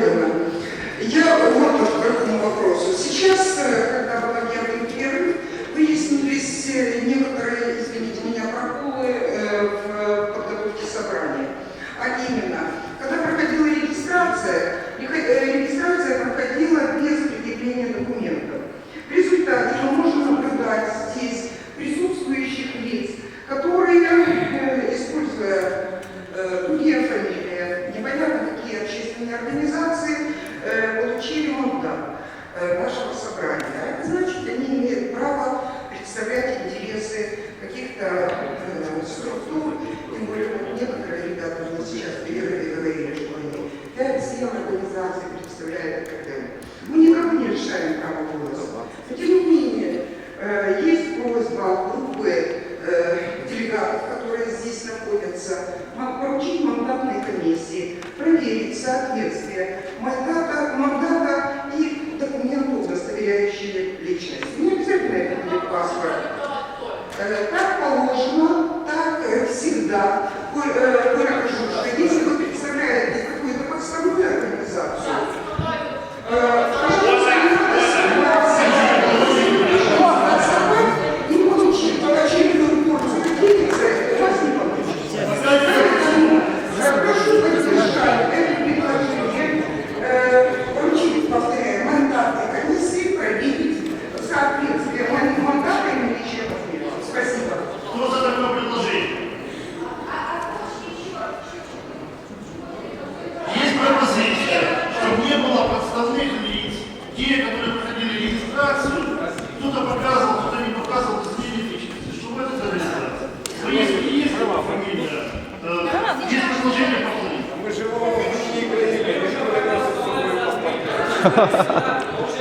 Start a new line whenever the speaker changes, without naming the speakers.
Леоновна, я вот к этому вопросу. Сейчас, э, когда был объявлен перерыв, выяснились э, некоторые, извините меня, проколы э, в подготовке собрания. А именно, нашего собрания. А это значит, они имеют право представлять интересы каких-то э, структур, тем более вот некоторые ребята уже сейчас первые и говорили, что они 5-7 организаций представляют академию. Мы никому не решаем право голоса. Но тем не менее, э, есть просьба группы э, делегатов, которые здесь находятся, поручить мандатной комиссии проверить соответствие личности. Не обязательно это будет паспорт. Так э, положено, так э, всегда. Коля, э, Коля, прошу, что если вы
ハハハハ。